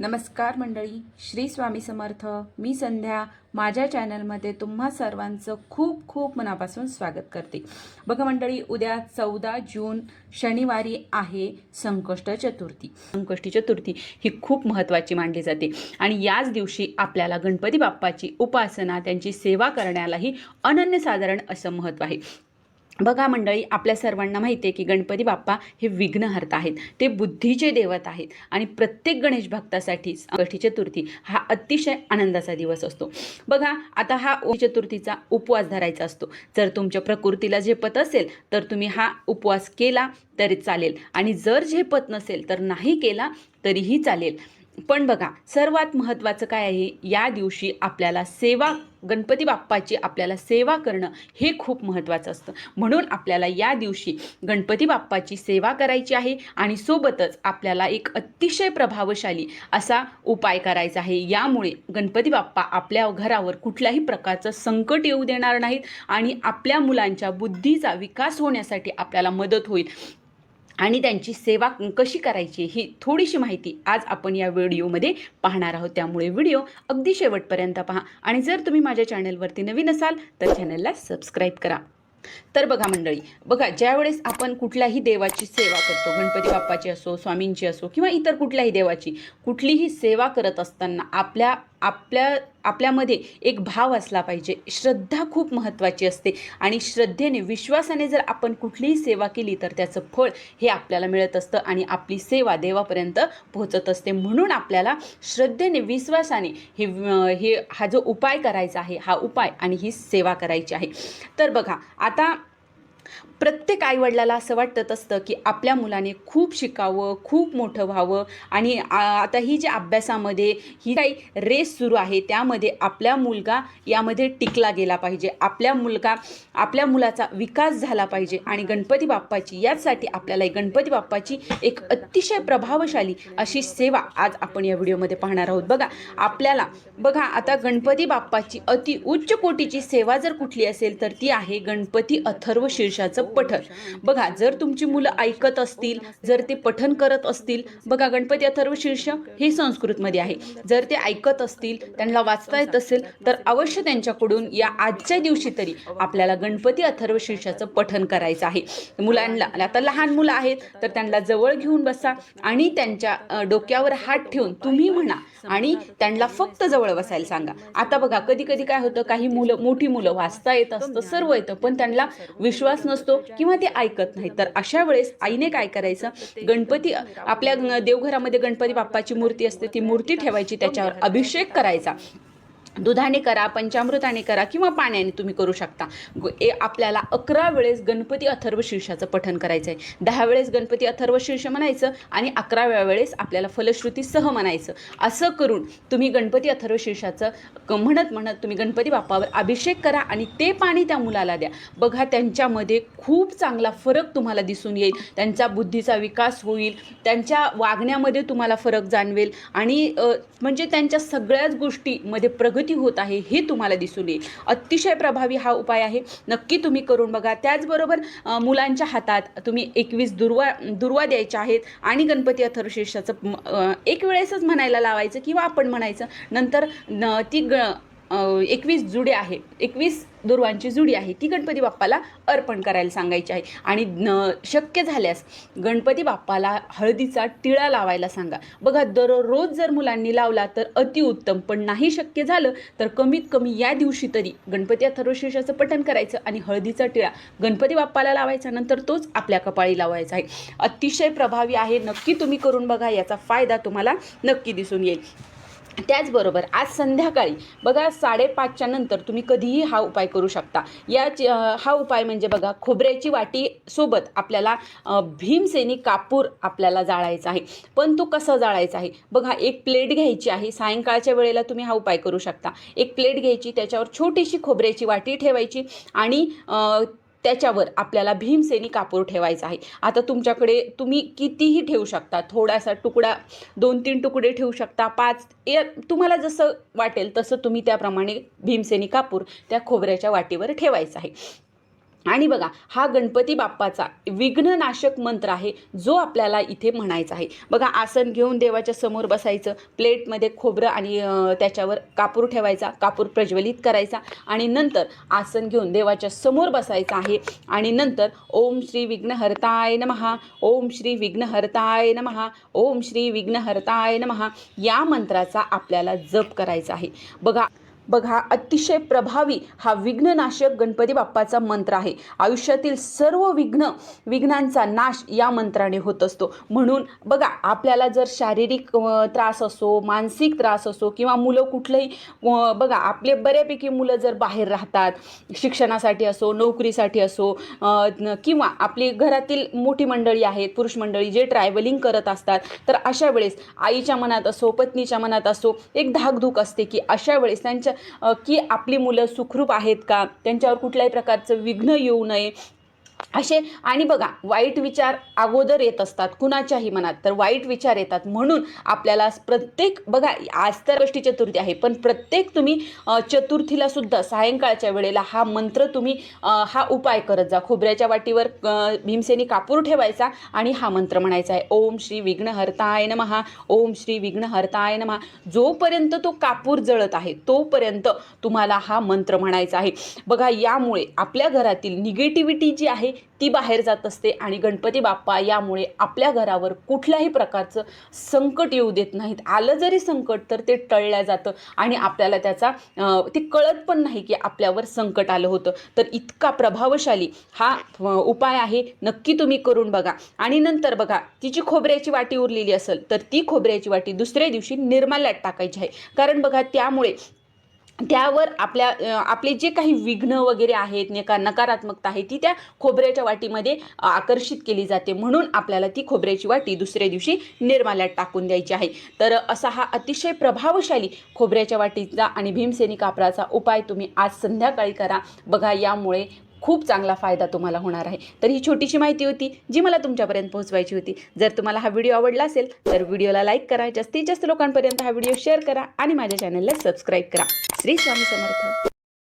नमस्कार मंडळी श्री स्वामी समर्थ. मी संध्या. माझ्या चॅनलमध्ये तुम्हा सर्वांचं खूप खूप मनापासून स्वागत करते. बघा मंडळी उद्या चौदा जून शनिवारी आहे संकष्ट चतुर्थी. संकष्टी चतुर्थी ही खूप महत्त्वाची मानली जाते. आणि याच दिवशी आपल्याला गणपती बाप्पाची उपासना त्यांची सेवा करण्यालाही अनन्यसाधारण असं महत्त्व आहे. बघा मंडळी आपल्या सर्वांना माहिती आहे की गणपती बाप्पा हे विघ्नहर्ता आहेत. ते बुद्धीचे देवत आहेत. आणि प्रत्येक गणेश भक्तासाठी संकष्टी चतुर्थी हा अतिशय आनंदाचा दिवस असतो. बघा आता हा चतुर्थीचा उपवास धरायचा असतो. जर तुमच्या प्रकृतीला झेपत असेल तर तुम्ही हा उपवास केला तरी चालेल. आणि जर झेपत नसेल तर नाही केला तरीही चालेल. पण बघा सर्वात महत्त्वाचं काय आहे? या दिवशी आपल्याला सेवा गणपती बाप्पाची आपल्याला सेवा करणं हे खूप महत्त्वाचं असतं. म्हणून आपल्याला या दिवशी गणपती बाप्पाची सेवा करायची आहे आणि सोबतच आपल्याला एक अतिशय प्रभावशाली असा उपाय करायचा आहे. यामुळे गणपती बाप्पा आपल्या घरावर कुठल्याही प्रकारचं संकट येऊ देणार नाहीत आणि आपल्या मुलांच्या बुद्धीचा विकास होण्यासाठी आपल्याला मदत होईल. आणि त्यांची सेवा कशी करायची ही थोडीशी माहिती आज आपण या व्हिडिओमध्ये पाहणार आहोत. त्यामुळे व्हिडिओ अगदी शेवटपर्यंत पहा. आणि जर तुम्ही माझ्या चॅनलवरती नवीन असाल तर चॅनलला सबस्क्राईब करा. तर बघा मंडळी बघा ज्यावेळेस आपण कुठल्याही देवाची सेवा करतो गणपती बाप्पाची असो स्वामींची असो किंवा इतर कुठल्याही देवाची कुठलीही सेवा करत असताना आपल्या आपल्या आपल्यामध्ये एक भाव असला पाहिजे. श्रद्धा खूप महत्त्वाची असते. आणि श्रद्धेने विश्वासाने जर आपण कुठलीही सेवा केली तर त्याचं फळ हे आपल्याला मिळत असतं आणि आपली सेवा देवापर्यंत पोहोचत असते. म्हणून आपल्याला श्रद्धेने विश्वासाने हे हे हा जो उपाय करायचा आहे हा उपाय आणि ही सेवा करायची आहे. तर बघा आता प्रत्येक आईवडिलाला असं वाटत असतं की आपल्या मुलाने खूप शिकावं खूप मोठं व्हावं. आणि आता ही जी अभ्यासामध्ये ही काही रेस सुरू आहे त्यामध्ये आपल्या मुलगा यामध्ये टिकला गेला पाहिजे. आपल्या मुलगा आपल्या मुलाचा विकास झाला पाहिजे. आणि गणपती बाप्पाची याचसाठी आपल्याला एक गणपती बाप्पाची एक अतिशय प्रभावशाली अशी सेवा आज आपण या व्हिडिओमध्ये पाहणार आहोत. बघा आपल्याला बघा आता गणपती बाप्पाची अति उच्च कोटीची सेवा जर कुठली असेल तर ती आहे गणपती अथर्व शीर्षाचं पठण. बघा जर तुमची मुलं ऐकत असतील जर ते पठन करत असतील बघा गणपती अथर्व शीर्ष हे संस्कृतमध्ये आहे. जर ते ऐकत असतील त्यांना वाचता येत असेल तर अवश्य त्यांच्याकडून या आजच्या दिवशी तरी आपल्याला गणपती अथर्व शीर्षाचं पठन करायचं आहे. मुलांना आता लहान मुलं आहेत तर त्यांना जवळ घेऊन बसा आणि त्यांच्या डोक्यावर हात ठेवून तुम्ही म्हणा आणि त्यांना फक्त जवळ बसायला सांगा. आता बघा कधी कधी काय होतं काही मुलं मोठी मुलं वाचता येत असतं सर्व येतं पण त्यांना विश्वास नसतो किंवा ते ऐकत नाही तर अशा वेळेस आईने काय करायचं? गणपती आपल्या देवघरामध्ये गणपती बाप्पाची मूर्ती असते ती मूर्ती ठेवायची त्याच्यावर अभिषेक करायचा. दुधाने करा पंचामृताने करा किंवा पाण्याने तुम्ही करू शकता. ए आपल्याला अकरा वेळेस गणपती अथर्व शीर्षाचं पठन करायचं आहे दहा वेळेस गणपती अथर्व शीर्ष म्हणायचं आणि अकराव्या वेळेस आपल्याला फलश्रुती सह म्हणायचं. असं करून तुम्ही गणपती अथर्व शीर्षाचं म्हणत म्हणत तुम्ही गणपती बाप्पावर अभिषेक करा आणि ते पाणी त्या मुलाला द्या. बघा त्यांच्यामध्ये खूप चांगला फरक तुम्हाला दिसून येईल. त्यांचा बुद्धीचा विकास होईल. त्यांच्या वागण्यामध्ये तुम्हाला फरक जाणवेल. आणि म्हणजे त्यांच्या सगळ्याच गोष्टीमध्ये प्रगती होत आहे हे तुम्हाला दिसून येईल. अतिशय प्रभावी हा उपाय आहे. नक्की तुम्ही करून बघा. त्याचबरोबर मुलांच्या हातात तुम्ही एकवीस दुर्वा दुर्वा द्यायच्या आहेत आणि गणपती अथर्वशीर्षाचं एक वेळेसच म्हणायला लावायचं किंवा आपण म्हणायचं नंतर न ती ग एकवीस जुडे आहे. एकवीस दुर्वांची जुडी आहे. ती गणपती बाप्पाला अर्पण करायला सांगायची आहे. आणि न शक्य झाल्यास गणपती बाप्पाला हळदीचा टिळा लावायला सांगा. बघा दररोज जर मुलांनी लावला तर अतिउत्तम पण नाही शक्य झालं तर कमीत कमी या दिवशी तरी गणपती अथर्वशीर्षाचं पठण करायचं आणि हळदीचा टिळा गणपती बाप्पाला लावायचा. नंतर तोच आपल्या कपाळी लावायचा आहे. अतिशय प्रभावी आहे. नक्की तुम्ही करून बघा. याचा फायदा तुम्हाला नक्की दिसून येईल. त्याचबरोबर आज संध्याकाळी बघा साडेपाचच्या नंतर तुम्ही कधीही हा उपाय करू शकता. या हा उपाय म्हणजे बघा खोबऱ्याची वाटी सोबत आपल्याला भीमसेनी कापूर आपल्याला जाळायचा आहे. पण तो कसा जाळायचा आहे? बघा एक प्लेट घ्यायची आहे सायंकाळच्या वेळेला तुम्ही हा उपाय करू शकता. एक प्लेट घ्यायची त्याच्यावर छोटीशी खोबऱ्याची वाटी ठेवायची आणि त्याच्यावर आपल्याला भीमसेनी कापूर ठेवायचा आहे. आता तुमच्याकडे तुम्ही कितीही ठेवू शकता थोडासा तुकडा दोन तीन तुकडे ठेवू शकता पाच या तुम्हाला जसं वाटेल तसं तुम्ही त्याप्रमाणे भीमसेनी कापूर त्या खोबऱ्याच्या वाटीवर ठेवायचं आहे. आणि बघा हा गणपती बाप्पाचा विघ्ननाशक मंत्र आहे जो आपल्याला इथे म्हणायचा आहे. बघा आसन घेऊन देवाच्या समोर बसायचं प्लेटमध्ये खोबरं आणि त्याच्यावर कापूर ठेवायचा कापूर प्रज्वलित करायचा आणि नंतर आसन घेऊन देवाच्या समोर बसायचं आहे. आणि नंतर ओम श्री विघ्नहर्ताय नमहा ओम श्री विघ्नहर्ताय नमहा ओम श्री विघ्नहर्ताय नमहा या मंत्राचा आपल्याला जप करायचा आहे. बघा बघा अतिशय प्रभावी हा विघ्ननाशक गणपती बाप्पाचा मंत्र आहे. आयुष्यातील सर्व विघ्न विघ्नांचा नाश या मंत्राने होत असतो. म्हणून बघा आपल्याला जर शारीरिक त्रास असो मानसिक त्रास असो किंवा मुलं कुठलंही बघा आपले बऱ्यापैकी मुलं जर बाहेर राहतात शिक्षणासाठी असो नोकरीसाठी असो किंवा आपली घरातील मोठी मंडळी आहेत पुरुष मंडळी जे ट्रॅव्हलिंग करत असतात तर अशा वेळेस आईच्या मनात असो पत्नीच्या मनात असो एक धाकधूक असते की अशा वेळेस त्यांच्या की आपली मुलं सुखरूप आहेत का? त्यांच्यावर कुठल्याही प्रकारचं विघ्न येऊ नये. असे आणि बघा वाईट विचार अगोदर येत असतात कुणाच्याही मनात तर वाईट विचार येतात म्हणून आपल्याला प्रत्येक बघा आज तर गोष्टी चतुर्थी आहे पण प्रत्येक तुम्ही चतुर्थीला सुद्धा सायंकाळच्या वेळेला हा मंत्र तुम्ही हा उपाय करत जा. खोबऱ्याच्या वाटीवर भीमसेनी कापूर ठेवायचा आणि हा मंत्र म्हणायचा आहे ओम श्री विघ्नहर्ताय नमहा ओम श्री विघ्नहर्ताय नमहा जोपर्यंत तो कापूर जळत आहे तोपर्यंत तुम्हाला हा मंत्र म्हणायचा आहे. बघा यामुळे आपल्या घरातील निगेटिव्हिटी जी आहे ती बाहेर जात असते आणि गणपती बाप्पा यामुळे आपल्या घरावर कुठल्याही प्रकारचं संकट येऊ देत नाहीत. आलं जरी संकट तर ते टळल्या जातं आणि आपल्याला त्याचा ते कळत पण नाही की आपल्यावर संकट आलं होतं. तर इतका प्रभावशाली हा उपाय आहे. नक्की तुम्ही करून बघा. आणि नंतर बघा तिची खोबऱ्याची वाटी उरलेली असेल तर ती खोबऱ्याची वाटी दुसऱ्या दिवशी निर्माल्यात टाकायची आहे. कारण बघा त्यामुळे त्यावर आपल्या आपले जे काही विघ्न वगैरे आहेत नका नकारात्मकता आहे ती त्या खोबऱ्याच्या वाटीमध्ये आकर्षित केली जाते. म्हणून आपल्याला ती खोबऱ्याची वाटी दुसऱ्या दिवशी निर्माल्यात टाकून द्यायची आहे. तर असा हा अतिशय प्रभावशाली खोबऱ्याच्या वाटीचा आणि भीमसेनी कापराचा उपाय तुम्ही आज संध्याकाळी करा. बघा यामुळे खूप चांगला फायदा तुम्हाला होणार आहे. तर ही छोटीशी माहिती होती जी मला तुमच्यापर्यंत पोहोचवायची होती. जर तुम्हाला हा व्हिडिओ आवडला असेल तर व्हिडिओला लाईक करा. जास्तीत जास्त लोकांपर्यंत हा व्हिडिओ शेअर करा आणि माझ्या चॅनलला सबस्क्राईब करा. श्री स्वामी समर्थ.